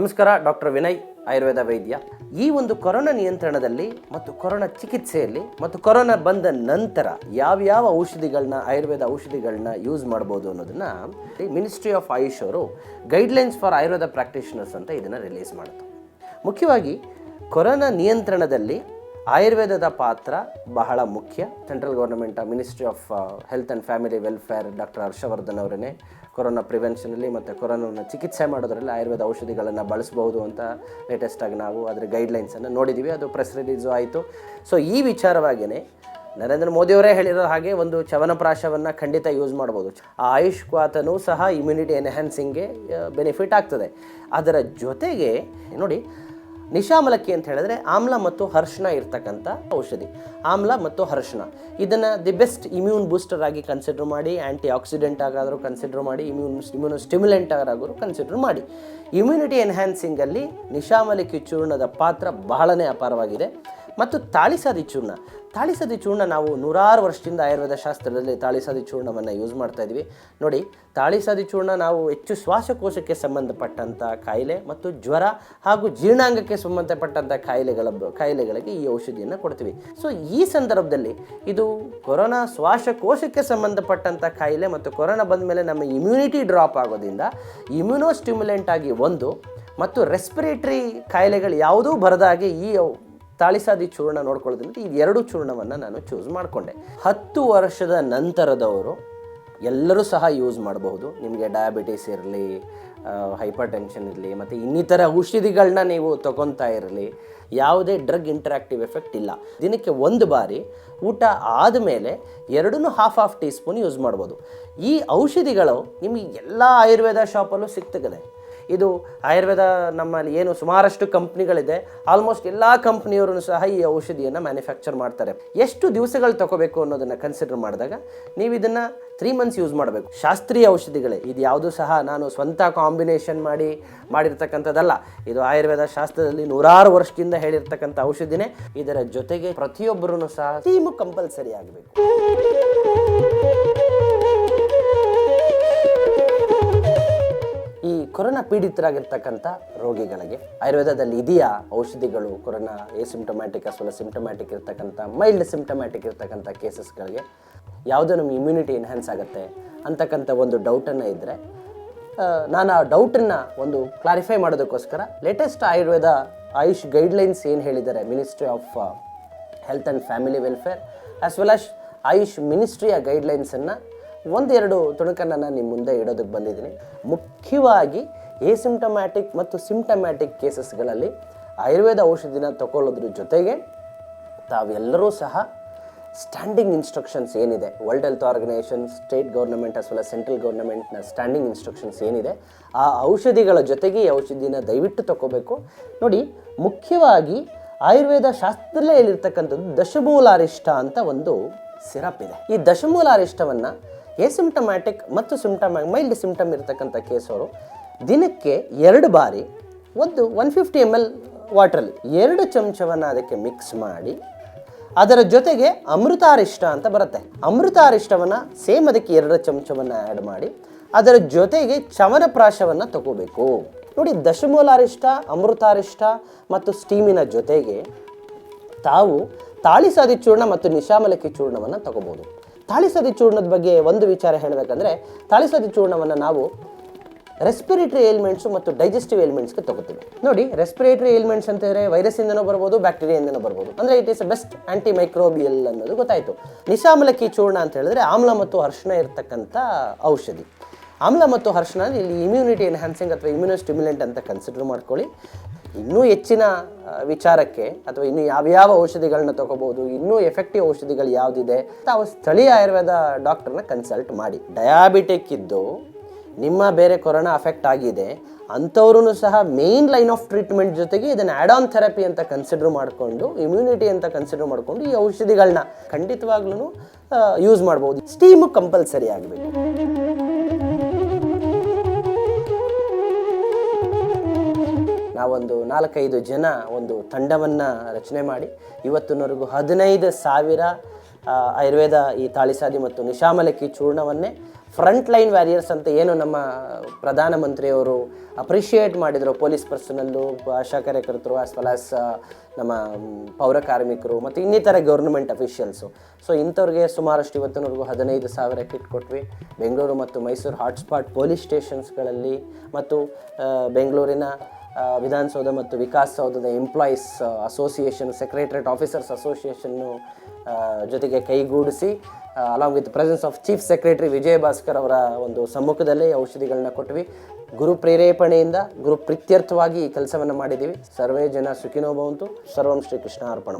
ನಮಸ್ಕಾರ, ಡಾಕ್ಟರ್ ವಿನಯ್, ಆಯುರ್ವೇದ ವೈದ್ಯ. ಈ ಒಂದು ಕೊರೋನಾ ನಿಯಂತ್ರಣದಲ್ಲಿ ಮತ್ತು ಕೊರೋನಾ ಚಿಕಿತ್ಸೆಯಲ್ಲಿ ಮತ್ತು ಕೊರೋನಾ ಬಂದ ನಂತರ ಯಾವ್ಯಾವ ಔಷಧಿಗಳನ್ನ, ಆಯುರ್ವೇದ ಔಷಧಿಗಳನ್ನ ಯೂಸ್ ಮಾಡ್ಬೋದು ಅನ್ನೋದನ್ನ ಮಿನಿಸ್ಟ್ರಿ ಆಫ್ ಆಯುಷ್ ಅವರು ಗೈಡ್ಲೈನ್ಸ್ ಫಾರ್ ಆಯುರ್ವೇದ ಪ್ರಾಕ್ಟೀಷನರ್ಸ್ ಅಂತ ಇದನ್ನು ರಿಲೀಸ್ ಮಾಡಿತು ಮುಖ್ಯವಾಗಿ, ಕೊರೋನಾ ನಿಯಂತ್ರಣದಲ್ಲಿ ಆಯುರ್ವೇದದ ಪಾತ್ರ ಬಹಳ ಮುಖ್ಯ. Central government Ministry of Health and Family Welfare doctor Harshvardhan ಅವರೇ ಕೊರೋನಾ ಪ್ರಿವೆನ್ಷನಲ್ಲಿ ಮತ್ತು ಕೊರೋನಾವನ್ನು ಚಿಕಿತ್ಸೆ ಮಾಡೋದರಲ್ಲಿ ಆಯುರ್ವೇದ ಔಷಧಿಗಳನ್ನು ಬಳಸಬಹುದು ಅಂತ ಲೇಟೆಸ್ಟಾಗಿ ನಾವು ಅದರ ಗೈಡ್ಲೈನ್ಸನ್ನು ನೋಡಿದ್ದೀವಿ ಅದು ಪ್ರೆಸ್ ರಿಲೀಸು ಆಯಿತು. ಸೊ ಈ ವಿಚಾರವಾಗಿಯೇ ನರೇಂದ್ರ ಮೋದಿಯವರೇ ಹೇಳಿರೋ ಹಾಗೆ ಒಂದು ಚವನಪ್ರಾಶವನ್ನು ಖಂಡಿತ ಯೂಸ್ ಮಾಡ್ಬೋದು. ಆ ಆಯುಷ್ ಕ್ವಾತನೂ ಸಹ ಇಮ್ಯುನಿಟಿ ಎನ್ಹ್ಯಾನ್ಸಿಂಗ್ಗೆ ಬೆನಿಫಿಟ್ ಆಗ್ತದೆ. ಅದರ ಜೊತೆಗೆ, ನೋಡಿ ನಿಶಾಮಲಕ್ಕಿ ಅಂತ ಹೇಳಿದ್ರೆ ಆಮ್ಲ ಮತ್ತು ಹರ್ಷಣ ಇರ್ತಕ್ಕಂಥ ಔಷಧಿ. ಆಮ್ಲ ಮತ್ತು ಹರ್ಷಣ. ಇದನ್ನು ದಿ ಬೆಸ್ಟ್ ಇಮ್ಯೂನ್ ಬೂಸ್ಟರ್ ಆಗಿ ಕನ್ಸಿಡರ್ ಮಾಡಿ ಆ್ಯಂಟಿ ಆಕ್ಸಿಡೆಂಟ್ ಆಗಾದರೂ ಕನ್ಸಿಡರ್ ಮಾಡಿ ಇಮ್ಯೂನ್ ಇಮ್ಯೂನೋ ಸ್ಟಿಮ್ಯುಲೆಂಟ್ ಆಗಾದರೂ ಕನ್ಸಿಡರ್ ಮಾಡಿ. ಇಮ್ಯುನಿಟಿ ಎನ್ಹ್ಯಾನ್ಸಿಂಗಲ್ಲಿ ನಿಶಾಮಲಕ್ಕಿ ಚೂರ್ಣದ ಪಾತ್ರ ಬಹಳನೇ ಅಪಾರವಾಗಿದೆ. ಮತ್ತು ತಾಳಿಸಾದಿ ಚೂರ್ಣ. ತಾಳಿಸದಿ ಚೂರ್ಣ ನಾವು ನೂರಾರು ವರ್ಷದಿಂದ ಆಯುರ್ವೇದ ಶಾಸ್ತ್ರದಲ್ಲಿ ತಾಳಿಸದಿ ಚೂರ್ಣವನ್ನು ಯೂಸ್ ಮಾಡ್ತಾ ಇದ್ವಿ. ನೋಡಿ, ತಾಳಿಸದಿ ಚೂರ್ಣ ನಾವು ಹೆಚ್ಚು ಶ್ವಾಸಕೋಶಕ್ಕೆ ಸಂಬಂಧಪಟ್ಟಂಥ ಕಾಯಿಲೆ ಮತ್ತು ಜ್ವರ ಹಾಗೂ ಜೀರ್ಣಾಂಗಕ್ಕೆ ಸಂಬಂಧಪಟ್ಟಂಥ ಕಾಯಿಲೆಗಳ ಕಾಯಿಲೆಗಳಿಗೆ ಈ ಔಷಧಿಯನ್ನು ಕೊಡ್ತೀವಿ. ಸೊ ಈ ಸಂದರ್ಭದಲ್ಲಿ ಇದು ಕೊರೋನಾ ಶ್ವಾಸಕೋಶಕ್ಕೆ ಸಂಬಂಧಪಟ್ಟಂಥ ಕಾಯಿಲೆ ಮತ್ತು ಕೊರೋನಾ ಬಂದ ಮೇಲೆ ನಮ್ಮ ಇಮ್ಯುನಿಟಿ ಡ್ರಾಪ್ ಆಗೋದ್ರಿಂದ ಇಮ್ಯುನೋ ಸ್ಟಿಮ್ಯುಲೆಂಟ್ ಆಗಿ ಒಂದು ಮತ್ತು ರೆಸ್ಪಿರೇಟರಿ ಕಾಯಿಲೆಗಳು ಯಾವುದೂ ಬರದಾಗೆ ಈ ತಾಳಿಸಾದಿ ಚೂರ್ಣ ನೋಡ್ಕೊಳ್ಳೋದ್ರಿಂದ ಈ ಎರಡು ಚೂರ್ಣವನ್ನು ನಾನು ಚೂಸ್ ಮಾಡಿಕೊಂಡೆ. ಹತ್ತು ವರ್ಷದ ನಂತರದವರು ಎಲ್ಲರೂ ಸಹ ಯೂಸ್ ಮಾಡಬಹುದು. ನಿಮಗೆ ಡಯಾಬಿಟಿಸ್ ಇರಲಿ ಹೈಪರ್ ಟೆನ್ಷನ್ ಇರಲಿ, ಮತ್ತು ಇನ್ನಿತರ ಔಷಧಿಗಳನ್ನ ನೀವು ತಗೊತಾ ಇರಲಿ, ಯಾವುದೇ ಡ್ರಗ್ ಇಂಟ್ರಾಕ್ಟಿವ್ ಎಫೆಕ್ಟ್ ಇಲ್ಲ. ದಿನಕ್ಕೆ ಒಂದು ಬಾರಿ ಊಟ ಆದಮೇಲೆ ಎರಡೂ half half teaspoon use ಮಾಡ್ಬೋದು. ಈ ಔಷಧಿಗಳು ನಿಮಗೆ ಎಲ್ಲ ಆಯುರ್ವೇದ ಶಾಪಲ್ಲೂ ಸಿಗ್ತದೆ. ಇದು ಆಯುರ್ವೇದ ನಮ್ಮಲ್ಲಿ ಏನು ಸುಮಾರಷ್ಟು ಕಂಪ್ನಿಗಳಿದೆ. ಆಲ್ಮೋಸ್ಟ್ ಎಲ್ಲ ಕಂಪ್ನಿಯವರು ಸಹ ಈ ಔಷಧಿಯನ್ನು ಮ್ಯಾನುಫ್ಯಾಕ್ಚರ್ ಮಾಡ್ತಾರೆ. ಎಷ್ಟು ದಿವಸಗಳು ತಗೋಬೇಕು ಅನ್ನೋದನ್ನು ಕನ್ಸಿಡರ್ ಮಾಡಿದಾಗ ನೀವು ಇದನ್ನು ತ್ರೀ ಮಂತ್ಸ್ ಯೂಸ್ ಮಾಡಬೇಕು. ಶಾಸ್ತ್ರೀಯ ಔಷಧಿಗಳೇ, ಇದು ಯಾವುದು ಸಹ ನಾನು ಸ್ವಂತ ಕಾಂಬಿನೇಷನ್ ಮಾಡಿ, ಮಾಡಿರ್ತಕ್ಕಂಥದ್ದಲ್ಲ. ಇದು ಆಯುರ್ವೇದ ಶಾಸ್ತ್ರದಲ್ಲಿ ನೂರಾರು ವರ್ಷದಿಂದ ಹೇಳಿರ್ತಕ್ಕಂಥ ಔಷಧಿನೇ. ಇದರ ಜೊತೆಗೆ ಪ್ರತಿಯೊಬ್ಬರೂ ಸಹ ಟೀಮು ಕಂಪಲ್ಸರಿ ಆಗಬೇಕು. ಕೊರೋನಾ ಪೀಡಿತರಾಗಿರ್ತಕ್ಕಂಥ ರೋಗಿಗಳಿಗೆ ಆಯುರ್ವೇದದಲ್ಲಿ ಇದೆಯಾ ಔಷಧಿಗಳು? ಕೊರೋನಾ ಎಸಿಂಟೊಮ್ಯಾಟಿಕ್ ಅಥವಾ ಸಿಂಟಮ್ಯಾಟಿಕ್ ಇರ್ತಕ್ಕಂಥ ಮೈಲ್ಡ್ ಸಿಂಟಮ್ಯಾಟಿಕ್ ಇರ್ತಕ್ಕಂಥ ಕೇಸಸ್ಗಳಿಗೆ ಯಾವುದೋ ನಮ್ಮ ಇಮ್ಯುನಿಟಿ ಎನ್ಹ್ಯಾನ್ಸ್ ಆಗುತ್ತೆ ಅಂತಕ್ಕಂಥ ಒಂದು ಡೌಟನ್ನು ಇದ್ದರೆ ನಾನು ಆ ಡೌಟನ್ನು ಒಂದು ಕ್ಲಾರಿಫೈ ಮಾಡೋದಕ್ಕೋಸ್ಕರ ಲೇಟೆಸ್ಟ್ ಆಯುರ್ವೇದ ಆಯುಷ್ ಗೈಡ್ಲೈನ್ಸ್ ಏನು ಹೇಳಿದ್ದಾರೆ? Ministry of Health and Family Welfare as well as Ayush ಮಿನಿಸ್ಟ್ರಿಯ ಗೈಡ್ಲೈನ್ಸನ್ನು ಒಂದೆರಡು ತುಣುಕನ್ನು ನಾನು ನಿಮ್ಮ ಮುಂದೆ ಇಡೋದಕ್ಕೆ ಬಂದಿದ್ದೀನಿ. ಮುಖ್ಯವಾಗಿ ಎಸಿಂಟಮ್ಯಾಟಿಕ್ ಮತ್ತು ಸಿಂಟಮ್ಯಾಟಿಕ್ ಕೇಸಸ್ಗಳಲ್ಲಿ ಆಯುರ್ವೇದ ಔಷಧಿನ ತಗೊಳ್ಳೋದ್ರ ಜೊತೆಗೆ ತಾವೆಲ್ಲರೂ ಸಹ ಸ್ಟ್ಯಾಂಡಿಂಗ್ ಇನ್ಸ್ಟ್ರಕ್ಷನ್ಸ್ ಏನಿದೆ. World Health Organization state government as well central ಗೌರ್ಮೆಂಟ್ನ standing instructions ಏನಿದೆ. ಆ ಔಷಧಿಗಳ ಜೊತೆಗೆ ಈ ಔಷಧಿನ ದಯವಿಟ್ಟು ತಗೋಬೇಕು. ನೋಡಿ, ಮುಖ್ಯವಾಗಿ ಆಯುರ್ವೇದ ಶಾಸ್ತ್ರದಲ್ಲೇ ಇಲ್ಲಿರ್ತಕ್ಕಂಥದ್ದು ದಶಮೂಲಾರಿಷ್ಟ ಅಂತ ಒಂದು ಸಿರಪ್ ಇದೆ. ಈ ದಶಮೂಲಾರಿಷ್ಟವನ್ನು ಎಸಿಂಟಮ್ಯಾಟಿಕ್ ಮತ್ತು ಸಿಮ್ಟಮ್ ಮೈಲ್ಡ್ ಸಿಮ್ಟಮ್ ಇರತಕ್ಕಂಥ ಕೇಸವರು ದಿನಕ್ಕೆ ಎರಡು ಬಾರಿ ಒಂದು ಒನ್ ಫಿಫ್ಟಿ ಎಂ ಎಲ್ ವಾಟ್ರಲ್ಲಿ ಎರಡು ಚಮಚವನ್ನು ಅದಕ್ಕೆ ಮಿಕ್ಸ್ ಮಾಡಿ, ಅದರ ಜೊತೆಗೆ ಅಮೃತಾರಿಷ್ಟ ಅಂತ ಬರುತ್ತೆ. ಅಮೃತಾರಿಷ್ಟವನ್ನು ಸೇಮ್ ಅದಕ್ಕೆ ಎರಡು ಚಮಚವನ್ನು ಆ್ಯಡ್ ಮಾಡಿ, ಅದರ ಜೊತೆಗೆ ಚವನಪ್ರಾಶವನ್ನು ತಗೋಬೇಕು. ನೋಡಿ, ದಶಮೂಲಾರಿಷ್ಟ, ಅಮೃತಾರಿಷ್ಟ ಮತ್ತು ಸ್ಟೀಮಿನ ಜೊತೆಗೆ ತಾವು ತಾಳಿಸಾದಿ ಚೂರ್ಣ ಮತ್ತು ನಿಶಾಮಲಕ್ಕಿ ಚೂರ್ಣವನ್ನು ತಗೋಬೋದು. ತಾಳಿಸಾದಿ ಚೂರ್ಣದ ಬಗ್ಗೆ ಒಂದು ವಿಚಾರ ಹೇಳಬೇಕಂದ್ರೆ, ತಾಳಿಸದಿ ಚೂರ್ಣವನ್ನು ನಾವು ರೆಸ್ಪಿರೇಟರಿ ಏಲ್ಮೆಂಟ್ಸು ಮತ್ತು ಡೈಜೆಸ್ಟಿವ್ ಏಲ್ಮೆಂಟ್ಸ್ಗೆ ತಗೋತೀವಿ. ನೋಡಿ ರೆಸ್ಪಿರೇಟರಿ ಏಲ್ಮೆಂಟ್ಸ್ ಅಂತಂದರೆ ವೈರಸ್ಸಿಂದನೂ ಬರ್ಬೋದು ಬ್ಯಾಕ್ಟೀರಿಯಿಂದನೂ ಬರ್ಬೋದು. ಅಂದರೆ it is best antimicrobial ಅನ್ನೋದು ಗೊತ್ತಾಯಿತು. ನಿಶಾಮಲಕಿ ಚೂರ್ಣ ಅಂತ ಹೇಳಿದ್ರೆ ಆಮ್ಲ ಮತ್ತು ಅರ್ಶನ ಇರತಕ್ಕಂಥ ಔಷಧಿ. ಆಮ್ಲ ಮತ್ತು ಹರ್ಷಣ ಇಲ್ಲಿ ಇಮ್ಯುನಿಟಿ ಎನ್ಹ್ಯಾನ್ಸಿಂಗ್ ಅಥವಾ ಇಮ್ಯುನೋ ಸ್ಟಿಮ್ಯುಲೆಂಟ್ ಅಂತ ಕನ್ಸಿಡರ್ ಮಾಡ್ಕೊಳ್ಳಿ. ಇನ್ನೂ ಹೆಚ್ಚಿನ ವಿಚಾರಕ್ಕೆ ಅಥವಾ ಇನ್ನು ಯಾವ್ಯಾವ ಔಷಧಿಗಳನ್ನ ತಗೋಬಹುದು ಇನ್ನೂ ಎಫೆಕ್ಟಿವ್ ಔಷಧಿಗಳು ಯಾವುದಿದೆ ತಾವು ಸ್ಥಳೀಯ ಆಯುರ್ವೇದ ಡಾಕ್ಟರ್ನ ಕನ್ಸಲ್ಟ್ ಮಾಡಿ. ಡಯಾಬಿಟಿಕ್ ಇದ್ದು ನಿಮ್ಮ ಬೇರೆ ಕೊರೋನಾ ಅಫೆಕ್ಟ್ ಆಗಿದೆ ಅಂಥವ್ರೂ ಸಹ ಮೇನ್ ಲೈನ್ ಆಫ್ ಟ್ರೀಟ್ಮೆಂಟ್ ಜೊತೆಗೆ ಇದನ್ನು ಆ್ಯಡ್ ಆನ್ ಥೆರಪಿ ಅಂತ ಕನ್ಸಿಡರ್ ಮಾಡಿಕೊಂಡು ಇಮ್ಯುನಿಟಿ ಅಂತ ಕನ್ಸಿಡರ್ ಮಾಡಿಕೊಂಡು ಈ ಔಷಧಿಗಳನ್ನ ಖಂಡಿತವಾಗ್ಲೂ ಯೂಸ್ ಮಾಡ್ಬೋದು. ಸ್ಟೀಮು ಕಂಪಲ್ಸರಿ ಆಗಬೇಕು. ನಾವೊಂದು ನಾಲ್ಕೈದು ಜನ ಒಂದು ತಂಡವನ್ನು ರಚನೆ ಮಾಡಿ ಇವತ್ತಿನವರೆಗೂ ಹದಿನೈದು ಸಾವಿರ ಆಯುರ್ವೇದ ಈ ತಾಳಿಸಾದಿ ಮತ್ತು ನಿಶಾಮಲಕ್ಕಿ ಚೂರ್ಣವನ್ನೇ ಫ್ರಂಟ್ ಲೈನ್ ವ್ಯಾರಿಯರ್ಸ್ ಅಂತ ಏನು ನಮ್ಮ ಪ್ರಧಾನಮಂತ್ರಿಯವರು ಅಪ್ರಿಷಿಯೇಟ್ ಮಾಡಿದರು. ಪೊಲೀಸ್ ಪರ್ಸನಲ್ಲು ಆಶಾ ಕಾರ್ಯಕರ್ತರು ಆಸ್ ವೆಲ್ ಆಸ್ ನಮ್ಮ ಪೌರ ಕಾರ್ಮಿಕರು ಮತ್ತು ಇನ್ನಿತರ ಗೌರ್ಮೆಂಟ್ ಅಫಿಷಿಯಲ್ಸು ಸೊ ಇಂಥವ್ರಿಗೆ ಸುಮಾರಷ್ಟು ಇವತ್ತಿನವರೆಗೂ ಹದಿನೈದು ಸಾವಿರ ಕಿಟ್ ಕೊಟ್ವಿ. ಬೆಂಗಳೂರು ಮತ್ತು ಮೈಸೂರು ಹಾಟ್ಸ್ಪಾಟ್ ಪೊಲೀಸ್ ಸ್ಟೇಷನ್ಸ್ಗಳಲ್ಲಿ ಮತ್ತು ಬೆಂಗಳೂರಿನ ವಿಧಾನಸೌಧ ಮತ್ತು ವಿಕಾಸ್ ಸೌಧದ employees association secretariat officers association ಜೊತೆಗೆ ಕೈಗೂಡಿಸಿ along with presence of chief secretary Vijaya Bhaskar ಅವರ ಒಂದು ಸಮ್ಮುಖದಲ್ಲೇ ಔಷಧಿಗಳನ್ನ ಕೊಟ್ವಿ. ಗುರು ಪ್ರೇರೇಪಣೆಯಿಂದ ಗುರು ಪ್ರೀತ್ಯರ್ಥವಾಗಿ ಈ ಕೆಲಸವನ್ನು ಮಾಡಿದ್ದೀವಿ ಸರ್ವೇ ಜನ ಸುಖಿನೋ ಭವಂತು. ಸರ್ವಂ ಶ್ರೀ ಕೃಷ್ಣ ಅರ್ಪಣ